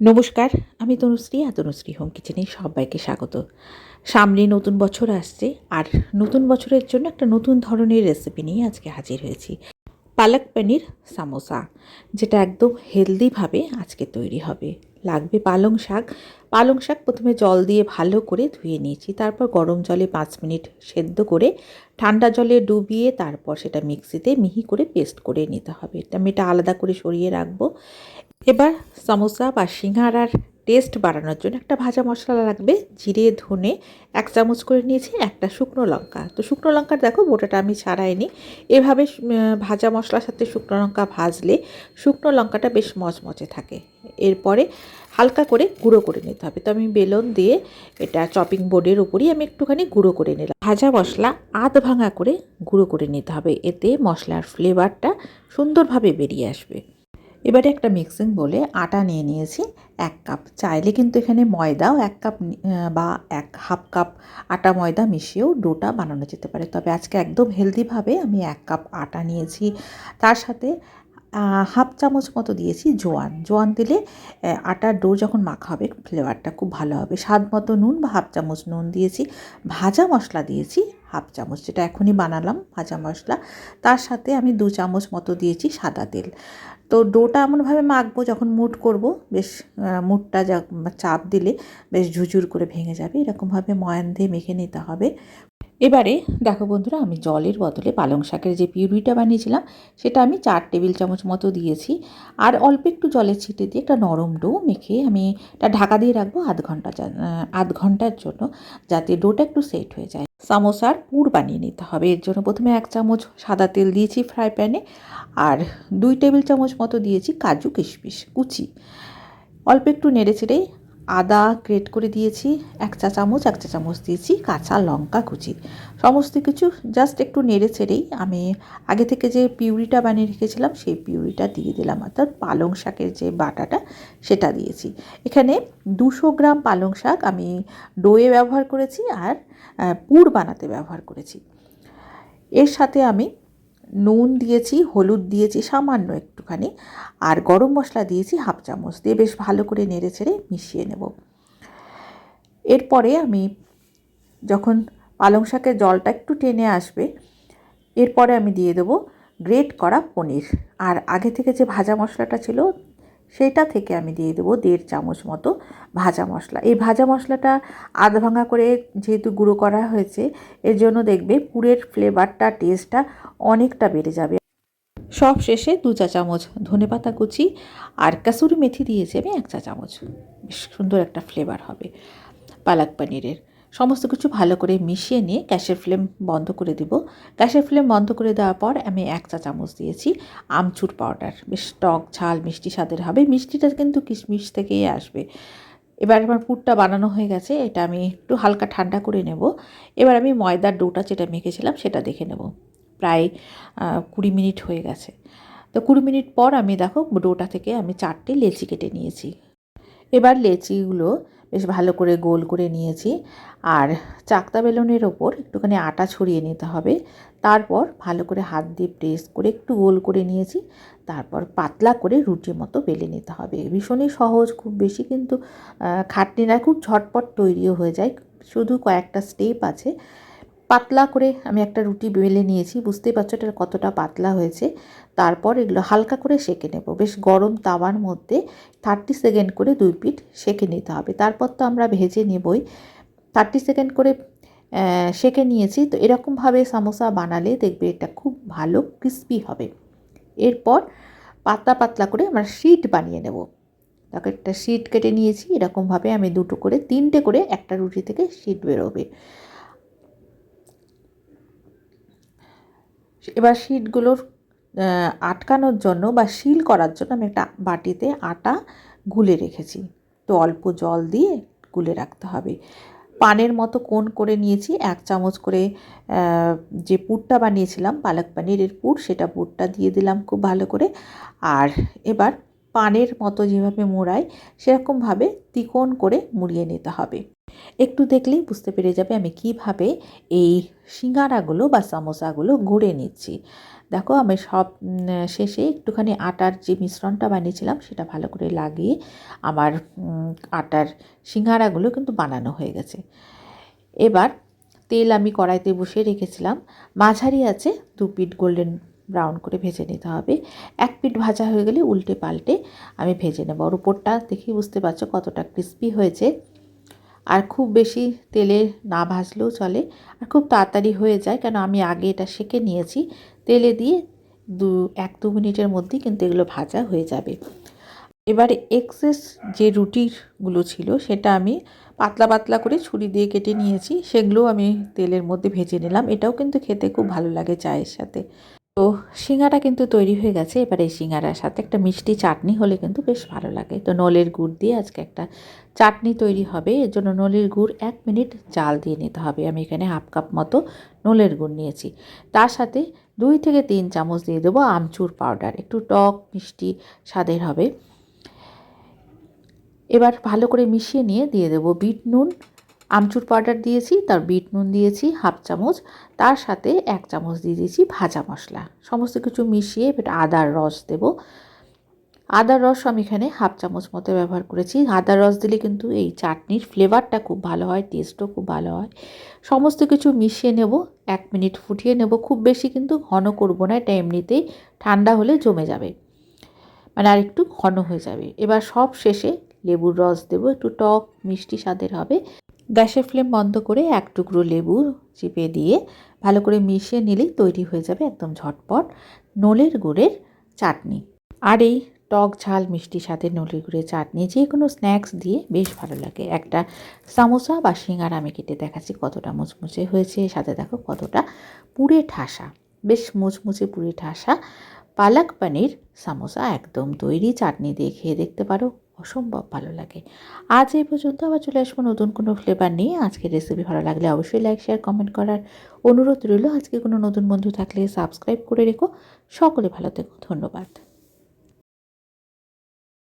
নমস্কার, আমি তনুশ্রী আর তনুশ্রী হোম কিচেনে সবাইকে স্বাগত। সামনে নতুন বছর আসছে আর নতুন বছরের জন্য একটা নতুন ধরনের রেসিপি নিয়ে আজকে হাজির হয়েছি। পালক পনির সামোসা, যেটা একদম হেলদিভাবে আজকে তৈরি হবে। লাগবে পালং শাক। পালং শাক প্রথমে জল দিয়ে ভালো করে ধুয়ে নিয়েছি, তারপর গরম জলে পাঁচ মিনিট সেদ্ধ করে ঠান্ডা জলে ডুবিয়ে তারপর সেটা মিক্সিতে মিহি করে পেস্ট করে নিতে হবে। এটা আমি এটা আলাদা করে সরিয়ে রাখব। এবার সমোসা বা সিঙ্গারার টেস্ট বাড়ানোর জন্য একটা ভাজা মশলা লাগবে, জিরে, ধনে, এক চামচ করে নিয়েছি, একটা শুকনো লঙ্কা। তো শুকনো লঙ্কার দেখো বোটাটা আমি ছাড়াইনি। এভাবে ভাজা মশলার সাথে শুকনো লঙ্কা ভাজলে শুকনো লঙ্কাটা বেশ মচমচে থাকে। এরপরে হালকা করে গুঁড়ো করে নিতে হবে। তো আমি বেলন দিয়ে এটা চপিং বোর্ডের উপরই আমি একটুখানি গুঁড়ো করে নিলাম। ভাজা মশলা আধ ভাঙা করে গুঁড়ো করে নিতে হবে। এতে মশলার ফ্লেভারটা সুন্দরভাবে বেরিয়ে আসবে। এবারে একটা মিক্সিং বলে আটা নিয়ে নিয়েছি, এক কাপ চাইলে কিন্তু এখানে ময়দাও এক কাপ বা এক হাফ কাপ আটা ময়দা মিশিয়েও ডোটা বানানো যেতে পারে। তবে আজকে একদম হেলদিভাবে আমি এক কাপ আটা নিয়েছি। তার সাথে হাফ চামচ মতো দিয়েছি জোয়ান। জোয়ান দিলে আটার ডো যখন মাখা হবে ফ্লেভারটা খুব ভালো হবে। স্বাদ মতো নুন বা হাফ চামচ নুন দিয়েছি। ভাজা মশলা দিয়েছি হাফ চামচ, যেটা এখনই বানালাম ভাজা মশলা। তার সাথে আমি দু চামচ মতো দিয়েছি সাদা তেল। তো ডোটা এমনভাবে মাখবো যখন মুট করব, বেশ মুটটা যা, চাপ দিলে বেশ ঝুঝুর করে ভেঙে যাবে। এরকমভাবে ময়ান দিয়ে মেখে নিতে হবে। এবারে দেখো বন্ধুরা, আমি জলের বদলে পালং শাকের যে পিউরিটা বানিয়েছিলাম, সেটা আমি চার টেবিল চামচ মতো দিয়েছি। আর অল্প একটু জলের ছিটে দিয়ে একটা নরম ডো মেখে আমি এটা ঢাকা দিয়ে রাখব আধ ঘণ্টা আধ ঘণ্টার জন্য, যাতে ডোটা একটু সেট হয়ে যায়। সামোসার পুর বানিয়ে নিতে হবে। এর জন্য প্রথমে এক চামচ সাদা তেল দিয়েছি ফ্রাই প্যানে, আর দুই টেবিল চামচ মতো দিয়েছি কাজু কিশমিশ কুচি। অল্প একটু নেড়ে চেড়ে আদা গ্রেট করে দিয়েছি, এক চা চামচ, এক চা চামচ দিয়েছি, কাঁচা লঙ্কা কুচি। সমস্ত কিছু জাস্ট একটু নেড়ে ছেড়েই আমি আগে থেকে যে পিউরিটা বানিয়ে রেখেছিলাম, সেই পিউরিটা দিয়ে দিলাম। অর্থাৎ পালং শাকের যে বাটাটা, সেটা দিয়েছি। এখানে দুশো গ্রাম পালং শাক আমি ডোয়ে ব্যবহার করেছি আর পুর বানাতে ব্যবহার করেছি। এর সাথে আমি নুন দিয়েছি, হলুদ দিয়েছি, সামান্য একটুখানি, আর গরম মশলা দিয়েছি হাফ চামচ দিয়ে বেশ ভালো করে নেড়ে ছেড়ে মিশিয়ে নেব। এরপরে আমি যখন পালং শাকের জলটা একটু টেনে আসবে, এরপরে আমি দিয়ে দেবো গ্রেট করা পনির। আর আগে থেকে যে ভাজা মশলাটা ছিল সেটা থেকে আমি দিয়ে দেবো দেড় চামচ মতো ভাজা মশলা। এই ভাজা মশলাটা আধ ভাঙা করে যেহেতু গুঁড়ো করা হয়েছে, এর জন্য দেখবে পুরের ফ্লেভারটা, টেস্টটা অনেকটা বেড়ে যাবে। সব শেষে দু চা চামচ ধনেপাতা কুচি আর কাসুরি মেথি দিয়েছি আমি এক চা চামচ। বেশ সুন্দর একটা ফ্লেভার হবে পালাক পনিরের। সমস্ত কিছু ভালো করে মিশিয়ে নিয়ে গ্যাসের ফ্লেম বন্ধ করে দিব। গ্যাসের ফ্লেম বন্ধ করে দেওয়ার পর আমি এক চা চামচ দিয়েছি আমচুর পাউডার। বেশ টক, ঝাল, মিষ্টি স্বাদের হবে। মিষ্টিটা কিন্তু কিশমিশ থেকেই আসবে। এবার আমার পুরটা বানানো হয়ে গেছে, এটা আমি একটু হালকা ঠান্ডা করে নেব। এবার আমি ময়দার ডোটা যেটা মেখেছিলাম সেটা দেখে নেব। প্রায় কুড়ি মিনিট হয়ে গেছে। তো কুড়ি মিনিট পর আমি দেখো ডোটা থেকে আমি চারটে লেচি কেটে নিয়েছি। এবার লেচিগুলো বেশ ভালো করে গোল করে নিয়েছি। আর চাকতা বেলুনের ওপর একটুখানি আটা ছড়িয়ে নিতে হবে। তারপর ভালো করে হাত দিয়ে প্রেস করে একটু গোল করে নিয়েছি। তারপর পাতলা করে রুটি মতো বেলে নিতে হবে। ভীষণই সহজ, খুব বেশি কিন্তু খাটনি না খুব ঝটপট তৈরিও হয়ে যায়। শুধু কয়েকটা স্টেপ আছে। পাতলা করে আমি একটা রুটি বেলে নিয়েছি, বুঝতেই পারছ এটা কতটা পাতলা হয়েছে। তারপর এগুলো হালকা করে সেঁকে নেব। বেশ গরম তাওয়ার মধ্যে থার্টি সেকেন্ড করে দুই পিঠ সেঁকে নিতে হবে। তারপর তো আমরা ভেজে নেবই। থার্টি সেকেন্ড করে সেঁকে নিয়েছি। তো এরকমভাবে সামোসা বানালে দেখবে এটা খুব ভালো ক্রিস্পি হবে। এরপর পাতলা পাতলা করে আমরা শিট বানিয়ে নেব। তাকে একটা শিট কেটে নিয়েছি। এরকমভাবে আমি দুটো করে, তিনটে করে একটা রুটি থেকে শিট বেরোবে। এবার শিটগুলোর আটকানোর জন্য বা সিল করার জন্য আমি একটা বাটিতে আটা গুলে রেখেছি। তো অল্প জল দিয়ে গুলে রাখতে হবে। পানের মতো কোন করে নিয়েছি, এক চামচ করে যে পুরটা বানিয়েছিলাম, পালক পানিরের পুর, সেটা পুরটা দিয়ে দিলাম খুব ভালো করে। আর এবার পানের মতো যেভাবে মোড়াই, সেরকমভাবে তিকোণ করে মুড়িয়ে নিতে হবে। একটু দেখলেই বুঝতে পেরে যাবে আমি কীভাবে এই সিঙ্গারাগুলো বা সামোসাগুলো গড়ে নিচ্ছি। দেখো আমি সব শেষে একটুখানি আটার যে মিশ্রণটা বানিয়েছিলাম সেটা ভালো করে লাগিয়ে আমার আটার সিঙ্গারাগুলো কিন্তু বানানো হয়ে গেছে। এবার তেল আমি কড়াইতে বসিয়ে রেখেছিলাম। মাঝারি আছে, দু পিট গোল্ডেন ব্রাউন করে ভেজে নিতে হবে। এক পিঠ ভাজা হয়ে গেলে উল্টে পাল্টে আমি ভেজে নেব। আর উপরটা দেখেই বুঝতে পারছ কতটা ক্রিস্পি হয়েছে। আর খুব বেশি তেলে না ভাজলেও চলে আর খুব তাড়াতাড়ি হয়ে যায়, কেন আমি আগে এটা সেকে নিয়েছি। তেলে দিয়ে দু, এক, দু মিনিটের মধ্যেই কিন্তু এগুলো ভাজা হয়ে যাবে। এবারে এক্সেস যে রুটিগুলো ছিল সেটা আমি পাতলা পাতলা করে ছুরি দিয়ে কেটে নিয়েছি সেগুলো আমি তেলের মধ্যে ভেজে নিলাম। এটাও কিন্তু খেতে খুব ভালো লাগে চায়ের সাথে। তো সিঙ্গারা কিন্তু তৈরি হয়ে গেছে। এবার এই সিঙ্গারার সাথে একটা মিষ্টি চাটনি হলে কিন্তু বেশ ভালো লাগে। তো নলের গুড় দিয়ে আজকে একটা চাটনি তৈরি হবে। এর জন্য নলের গুড় এক মিনিট জাল দিয়ে নিতে হবে। আমি এখানে হাফ কাপ মতো নলের গুড় নিয়েছি। তার সাথে দুই থেকে তিন চামচ দিয়ে দেবো আমচুর পাউডার। একটু টক, মিষ্টি স্বাদের হবে। এবার ভালো করে মিশিয়ে নিয়ে দিয়ে দেবো বিট নুন আমচুর পাউডার দিয়েছি, তার বিট নুন দিয়েছি, হাফ চামচ, তার সাথে এক চামচ দিয়ে দিয়েছি ভাজা মশলা। সমস্ত কিছু মিশিয়ে এবার আদার রস দেব। আদার রস আমি এখানে হাফ চামচ মতো ব্যবহার করেছি। আদার রস দিলে কিন্তু এই চাটনির ফ্লেভারটা খুব ভালো হয় টেস্টও খুব ভালো হয়। সমস্ত কিছু মিশিয়ে নেব, এক মিনিট ফুটিয়ে নেব। খুব বেশি কিন্তু ঘন করব না, এটা এমনিতেই ঠান্ডা হলে জমে যাবে। মানে আর একটু ঘন হয়ে যাবে। এবার সব শেষে লেবুর রস দেবো, একটু টক মিষ্টি স্বাদের হবে। গ্যাসের ফ্লেম বন্ধ করে এক টুকরো লেবু চিপে দিয়ে ভালো করে মিশিয়ে নিলেই তৈরি হয়ে যাবে একদম ঝটপট নলের গুড়ের চাটনি। আর এই টক ঝাল মিষ্টি সাথে নলের গুড়ের চাটনি যে কোনো স্ন্যাক্স দিয়ে বেশ ভালো লাগে। একটা সামোসা বা সিঙ্গারা আমি কেটে দেখাচ্ছি কতটা মুচমুচে হয়েছে, সাথে দেখো কতটা পুড়ে ঠাসা। বেশ মুচমুচে পুড়ে ঠাসা পালাক পনির সামোসা একদম তৈরি, চাটনি দিয়ে খেয়ে দেখতে পারো। অসম্ভব ভালো লাগে। আজ এই পর্যন্ত আবার চলে আসব নতুন কোনো ফ্লেভার নিয়ে। আজকের রেসিপি ভালো লাগলে অবশ্যই লাইক শেয়ার কমেন্ট করার অনুরোধ রইল। আজকে কোনো নতুন বন্ধু থাকলে সাবস্ক্রাইব করে রেখো। সকলে ভালো থেকো। ধন্যবাদ।